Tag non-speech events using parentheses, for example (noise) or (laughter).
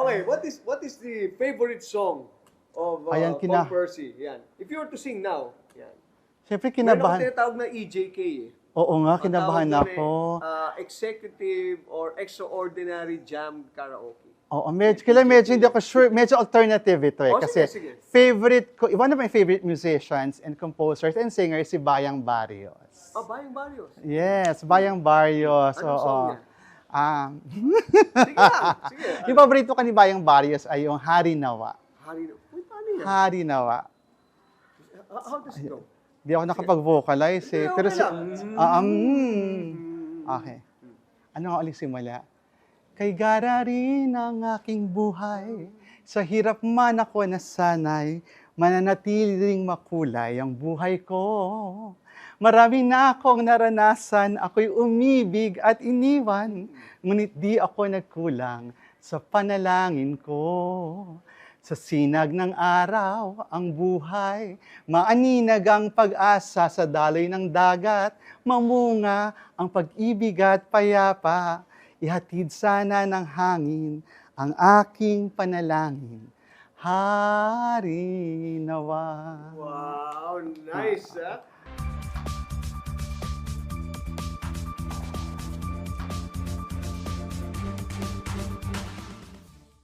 Okay, what is what is the favorite song of uh, Ayan, kina- Paul Percy? Yan. If you were to sing now, yan. Siyempre, Meron akong kinabahan. tinatawag na EJK eh. Oo nga, Ang kinabahan tawag doon ako. eh, uh, executive or extraordinary jam karaoke. Oo, medyo, kailan medyo hindi ako sure, medyo alternative ito eh. Oh, kasi sige, sige. favorite ko, one of my favorite musicians and composers and singers si Bayang Barrios. Ah, Bayang Barrios. Yes, Bayang Barrios. Anong oo. song niya? Um, Sige lang, sige. (laughs) yung paborito ko ni Bayang Barrios ay yung Hari Nawa. Hari, uy, paano yan? Hari Nawa. How, how does it go? Di ako nakapag-vocalize eh. Hindi, Pero okay si... lang. Ah, um, okay. Ano nga ulit simula? Kay gararin ang aking buhay, sa hirap man ako nasanay, mananatiling makulay ang buhay ko. Marami na akong naranasan, ako'y umibig at iniwan, ngunit di ako nagkulang sa panalangin ko. Sa sinag ng araw, ang buhay, maaninag ang pag-asa sa daloy ng dagat, mamunga ang pag-ibig at payapa, ihatid sana ng hangin ang aking panalangin. Hari nawa. Wow, nice, Huh?